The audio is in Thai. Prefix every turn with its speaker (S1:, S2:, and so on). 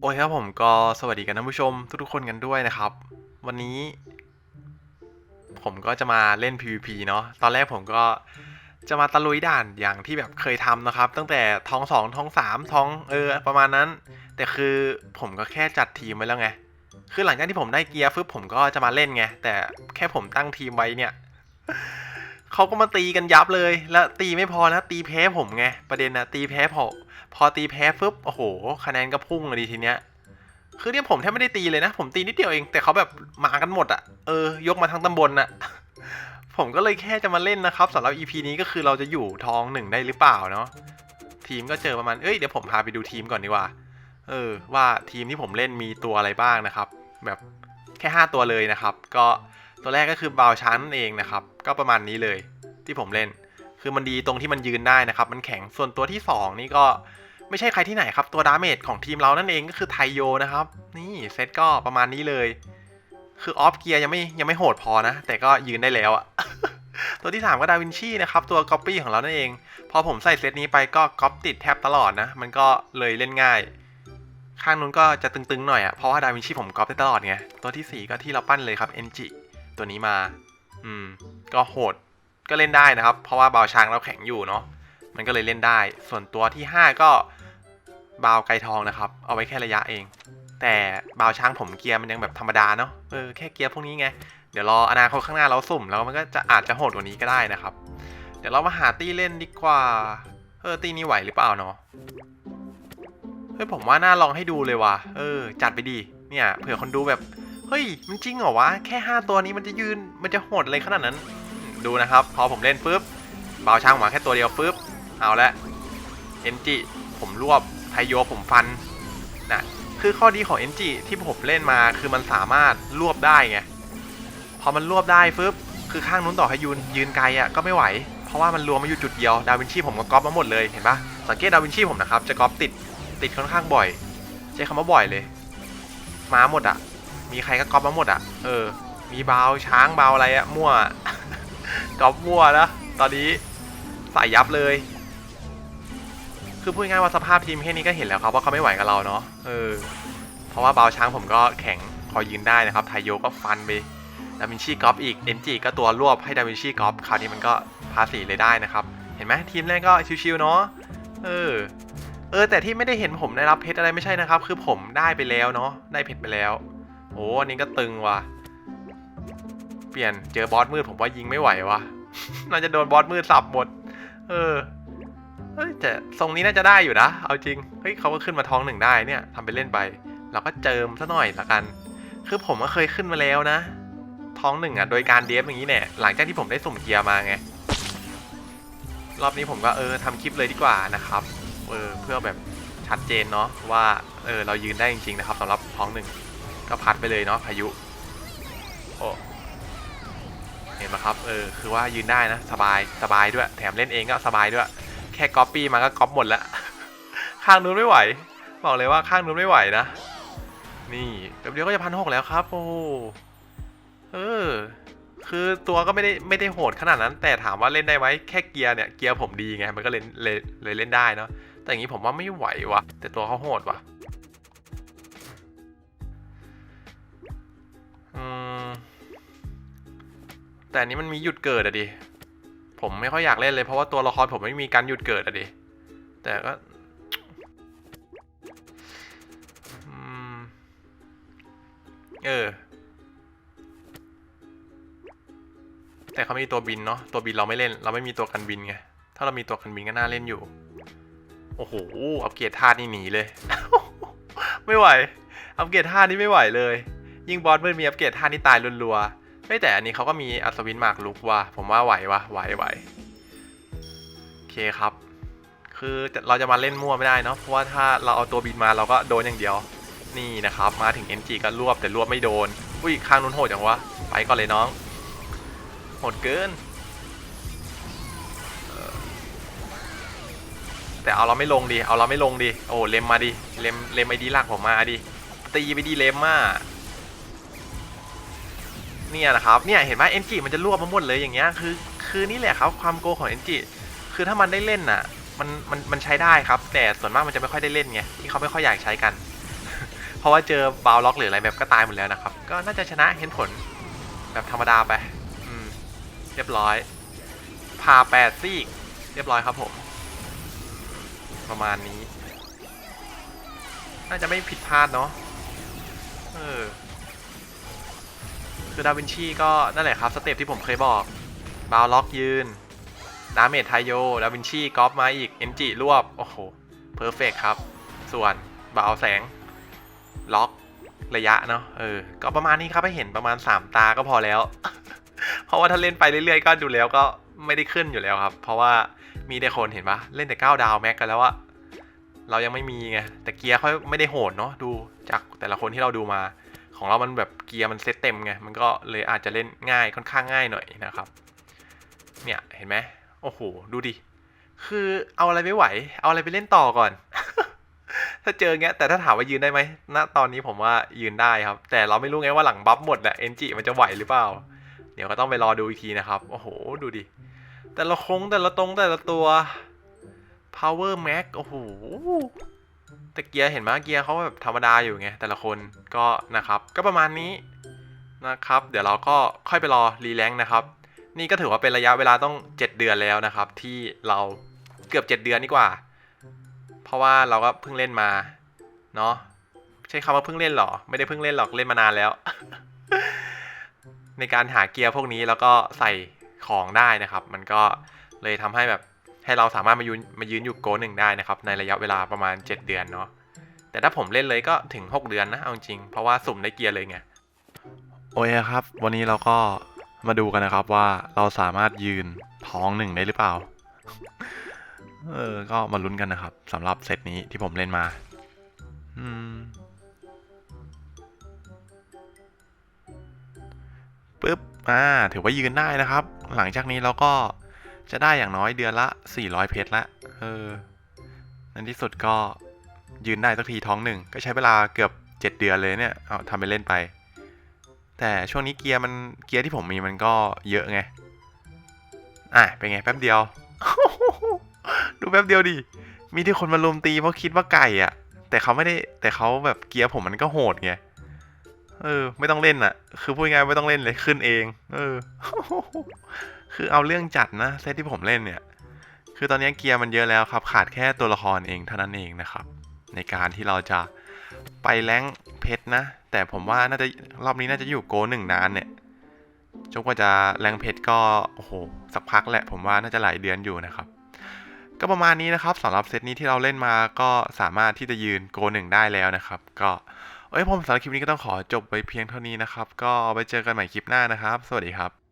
S1: โอเคครับผมก็สวัสดีกันท่านผู้ชมทุกๆคนกันด้วยนะครับ วันนี้ ผมก็จะมาเล่น PVP เนาะตอนแรกผมก็จะมาตะลุยด่านอย่างที่แบบเคยทำนะครับ ตั้งแต่ท้องสองท้องสามท้องเออประมาณนั้น แต่คือผมก็แค่จัดทีมไว้แล้วไง คือหลังจากที่ผมได้เกียร์ฟึบผมก็จะมาเล่นไง แต่แค่ผมตั้งทีมไว้เนี่ยเขาก็มาตีกันยับเลย แล้วตีไม่พอนะตีแพ้ผมไงประเด็นนะตีแพ้ พอตีแพ้ฟึบโอ้โห คะแนนก็พุ่งเลยทีเนี้ย คือเนี่ยผมแทบไม่ได้ตีเลยนะ ผมตีนิดเดียวเอง แต่เขาแบบมากันหมดอะเออยกมาทั้งตำบลอะผมก็เลยแค่จะมาเล่นนะครับสำหรับ EP นี้ก็คือเราจะอยู่ทองหนึ่งได้หรือเปล่าเนาะ ทีมก็เจอประมาณ เอ้ยเดี๋ยวผมพาไปดูทีมก่อนดีกว่า เออ ว่าทีมที่ผมเล่นมีตัวอะไรบ้างนะครับ แบบแค่ 5 ตัวเลยนะครับ ก็ตัวแรกก็คือบาวช้างนั่นเองนะครับ ก็ประมาณนี้เลยที่ผมเล่น คือมันดีตรงที่มันยืนได้นะครับ มันแข็ง ส่วนตัวที่สองนี่ก็ ไม่ใช่ใครที่ไหนครับ ตัวดาเมจของทีมเรานั่นเองก็คือไทโยนะครับ นี่เซตก็ประมาณนี้เลย คือออฟเกียร์ยังไม่ยังไม่โหดพอนะ แต่ก็ยืนได้แล้วอะตัวที่ 3 ก็ดาวินชีนะครับ ตัวก๊อปปี้ของเรานั่นเอง พอผมใส่เซตนี้ไปก็ก๊อปติดแทบตลอดนะ มันก็เลยเล่นง่าย ข้างนู้นก็จะตึงๆหน่อยอะเพราะว่าดาวินชีผมก๊อปได้ตลอดไง ตัวทีสี่4 ก็ที่เราปั้นเลยครับเอนจิตัวนี้มา อืม ก็โหดก็เล่นได้นะครับ เพราะว่าบาวช้างเราแข็งอยู่เนาะมันก็เลยเล่นได้ ส่วนตัวที่ 5 ก็ บาวไกทองนะครับ เอาไว้แค่ระยะเอง แต่บาวช้างผมเกียร์มันยังแบบธรรมดาเนาะเออแค่เกียร์พวกนี้ไง เดี๋ยวรออนาคตข้างหน้าเราสุ่มแล้วมันก็จะอาจจะโหดกว่านี้ก็ได้นะครับ เดี๋ยวเรามาหาตี้เล่นดีกว่าเออตีนี้ไหวหรือเปล่าเนาะเฮ้ยผมว่าน่าลองให้ดูเลยว่ะเออ จัดไปดีเนี่ยเผื่อคนดูแบบเฮ้ยมันจริงเหรอวะแค่ 5 ตัวนี้มันจะยืนมันจะโหดอะไรขนาดนั้น ดูนะครับ พอผมเล่นปุ๊บบาวช้างหมาแค่ตัวเดียวปุ๊บเอาละเอ็นจิผมรวบ โยผมฟันนะคือข้อดีของเอนจิที่ผมเล่นมาคือมันสามารถรวบได้ไงพอมันรวบได้ปุ๊บคือข้างนู้นต่อให้ยืนยืนไกลอะก็ไม่ไหว เพราะว่ามันรวมมาอยู่จุดเดียวดาวินชีผมก็ก๊อปมาหมดเลยเห็นปะสังเกตดาวินชีผมนะครับจะก๊อปติดติดค่อนข้างบ่อย ใช้คำว่าบ่อยเลย มาหมดอะ มีใครก็ก๊อปมาหมดอะ เออ มีบาวช้างบาวอะไรอะมั่วก๊อปมั่วนะตอนนี้ใส่ยับเลย คือพูดง่ายว่าสภาพทีมแค่นี้ก็เห็นแล้วครับว่าเขาไม่ไหวกับเราเนาะเออเพราะว่าบาวช้างผมก็แข็งพอยืนได้นะครับไทโยก็ฟันไปดาวินชีกอฟอีกเอ็นจีก็ตัวรวบให้ดาวินชีกอฟคราวนี้มันก็พาสีเลยได้นะครับ เห็นไหมทีมแรกก็ชิวๆเนาะเออเออแต่ที่ไม่ได้เห็นผมได้รับเพชรอะไรไม่ใช่นะครับ คือผมได้ไปแล้วเนาะได้เพชรไปแล้ว โอ้อันนี้ก็ตึงว่ะ เปลี่ยนเจอบอสมืดผมว่ายิงไม่ไหวว่ะน่าจะโดนบอสมืดสับหมด เออ เฮ้ยแต่ทรงนี้น่าจะได้อยู่นะ เอาจริง เฮ้ยเขาก็ขึ้นมาท้องหนึ่งได้เนี่ยทำไปเล่นไป เราก็เจิมซะหน่อยละกัน คือผมก็เคยขึ้นมาแล้วนะ ท้องหนึ่งอะโดยการเดฟอย่างนี้เนี่ยหลังจากที่ผมได้สุ่มเกียร์มาไง รอบนี้ผมก็เออทำคลิปเลยดีกว่านะครับ เออเพื่อแบบชัดเจนเนาะว่าเออเรายืนได้จริงๆนะครับสำหรับท้องหนึ่งก็พัดไปเลยเนาะพายุ โอ้เห็นไหมครับ เออ คือว่ายืนได้นะ สบาย สบายด้วย แถมเล่นเองก็สบายด้วย ค่ก๊อปปี้มาก็ก๊อปหมดแล้ว ข้างนู้นไม่ไหว บอกเลยว่าข้างนู้นไม่ไหวนะ นี่เดี๋ยวก็จะพันหกแล้วครับ โอ้เออ คือตัวก็ไม่ได้ไม่ได้โหดขนาดนั้น แต่ถามว่าเล่นได้ไหมแค่เกียร์เนี่ยเกียร์ผมดีไงมันก็เลยเลเลยเล่นได้เนาะแต่อย่างนี้ผมว่าไม่ไหวว่ะแต่ตัวเขาโหดว่ะอืมแต่อันนี้มันมีหยุดเกิดอะดิ ผมไม่ค่อยอยากเล่นเลยเพราะว่าตัวละครผมไม่มีการหยุดเกิดอะดิ แต่ก็เออ แต่เขามีตัวบินเนาะ ตัวบินเราไม่เล่น เราไม่มีตัวกันบินไง ถ้าเรามีตัวกันบินก็น่าเล่นอยู่ โอ้โห อัปเกรดธาตุนี่หนีเลย ไม่ไหว อัปเกรดธาตุนี่ไม่ไหวเลย ยิ่งบอสมืดมีอัปเกรดธาตุนี่ตายรัวๆ ไม่แต่อันนี้เขาก็มีอัศวินหมากลุกว่ะผมว่าไหววะไหวไหวโอเคครับ คือเราจะมาเล่นมั่วไม่ได้เนาะเพราะว่าถ้าเราเอาตัวบินมาเราก็โดนอย่างเดียว นี่นะครับ มาถึง NG ก็รวบแต่รวบไม่โดน อุ้ยข้างนู้นโหดจังวะไปก่อนเลยน้องโหดเกินแต่เอาเราไม่ลงดิ เอาเราไม่ลงดิ โอ้ เลมมาดิ เลม เลมไอดีลากผมมาดิ ตีไปดีเลมมา เนี่ยนะครับเนี่ยเห็นไหมเอ็นจิมันจะรวบมาหมดเลยอย่างเงี้ยคือคือนี่แหละครับความโกของเอ็นจิคือถ้ามันได้เล่นน่ะมันมันมันใช้ได้ครับ แต่ส่วนมากมันจะไม่ค่อยได้เล่นไงที่เขาไม่ค่อยอยากใช้กัน เพราะว่าเจอบาวล็อกหรืออะไรแบบก็ตายหมดแล้วนะครับ ก็น่าจะชนะเห็นผลแบบธรรมดาไปอืมเรียบร้อยพาแปดซี่เรียบร้อยครับผม ประมาณนี้ น่าจะไม่ผิดพลาดเนาะเออ คือดาวินชีก็นั่นแหละครับสเต็ปที่ผมเคยบอกบาวล็อกยืนดาเมจไทโยดาวินชีกอล์ฟมาอีกเอนจิรวบ โอ้โหเพอร์เฟกครับ ส่วนบาวแสง ล็อกระยะเนาะเออ ก็ประมาณนี้ครับให้เห็นประมาณ 3 ตาก็พอแล้ว เพราะว่าถ้าเล่นไปเรื่อยๆ ก็ดูแล้วก็ไม่ได้ขึ้นอยู่แล้วครับ เพราะว่ามีแต่คนเห็นปะเล่นแต่9ดาวแม็กกันแล้วอะเรายังไม่มีไงแต่เกียร์เขาไม่ได้โหดเนาะดูจากแต่ละคนที่เราดูมา ของเรามันแบบเกียร์มันเซตเต็มไง มันก็เลยอาจจะเล่นง่ายค่อนข้างง่ายหน่อยนะครับ เนี่ยเห็นไหมโอ้โห ดูดิ คือเอาอะไรไม่ไหว เอาอะไรไปเล่นต่อก่อน ถ้าเจอเงี้ย แต่ถ้าถามว่ายืนได้ไหมณตอนนี้ผมว่ายืนได้ครับ แต่เราไม่รู้ไงว่าหลังบัฟหมดอะเอนจิมันจะไหวหรือเปล่า เดี๋ยวก็ต้องไปรอดูอีกทีนะครับ โอ้โห ดูดิ แต่ละโค้งแต่ละตรงแต่ละตัว power max โอ้โห แต่เกียร์เห็นไหมเกียร์เขาแบบธรรมดาอยู่ไงแต่ละคนก็นะครับ ก็ประมาณนี้นะครับ เดี๋ยวเราก็ค่อยไปรอรีแลงค์นะครับ นี่ก็ถือว่าเป็นระยะเวลาต้อง 7 เดือนแล้วนะครับ ที่เราเกือบ 7 เดือนดีกว่า เพราะว่าเราก็เพิ่งเล่นมาเนาะใช้คำว่าเพิ่งเล่นหรอ ไม่ได้เพิ่งเล่นหรอกเล่นมานานแล้ว ในการหาเกียร์พวกนี้แล้วก็ใส่ของได้นะครับ มันก็เลยทำให้แบบ ให้เราสามารถมายืนมายืนอยู่โกหนึ่งได้นะครับในระยะเวลาประมาณ 7 เดือนเนาะแต่ถ้าผมเล่นเลยก็ถึง 6 เดือนนะเอาจริงเพราะว่าสุ่มได้เกียร์เลยไงโอเคครับ วันนี้เราก็มาดูกันนะครับว่าเราสามารถยืนท้องหนึ่งได้หรือเปล่าเออก็มาลุ้นกันนะครับสำหรับเซตนี้ที่ผมเล่นมา อืมปึ๊บอ่าถือว่ายืนได้นะครับ หลังจากนี้เราก็ จะได้อย่างน้อยเดือนละ 400 เพชรละ เออในที่สุดก็ยืนได้สักทีท้องหนึ่ง ก็ใช้เวลาเกือบ 7 เดือนเลยเนี่ย เอาทำไปเล่นไป แต่ช่วงนี้เกียร์มันเกียร์ที่ผมมีมันก็เยอะไง อะ เป็นไงแป๊บเดียว ดูแป๊บเดียวดิ มีที่คนมาลุมตีเพราะคิดว่าไก่อะแต่เขาไม่ได้ แต่เขาแบบเกียร์ผมมันก็โหดไง เออ ไม่ต้องเล่นอะคือพูดง่ายไม่ต้องเล่นเลยขึ้นเอง เออ คือเอาเรื่องจัดนะเซตที่ผมเล่นเนี่ย คือตอนนี้เกียร์มันเยอะแล้วครับ ขาดแค่ตัวละครเองเท่านั้นเองนะครับ ในการที่เราจะไปแรงเพชรนะ แต่ผมว่าน่าจะรอบนี้น่าจะอยู่โกหนึ่งนานเนี่ยจนกว่าจะแรงเพชรก็โอ้โหสักพักแหละ ผมว่าน่าจะหลายเดือนอยู่นะครับ ก็ประมาณนี้นะครับสำหรับเซตนี้ที่เราเล่นมาก็สามารถที่จะยืนโกหนึ่งได้แล้วนะครับ ก็เอ้ยผมสำหรับคลิปนี้ก็ต้องขอจบไปเพียงเท่านี้นะครับ ก็ไปเจอกันใหม่คลิปหน้านะครับ สวัสดีครับ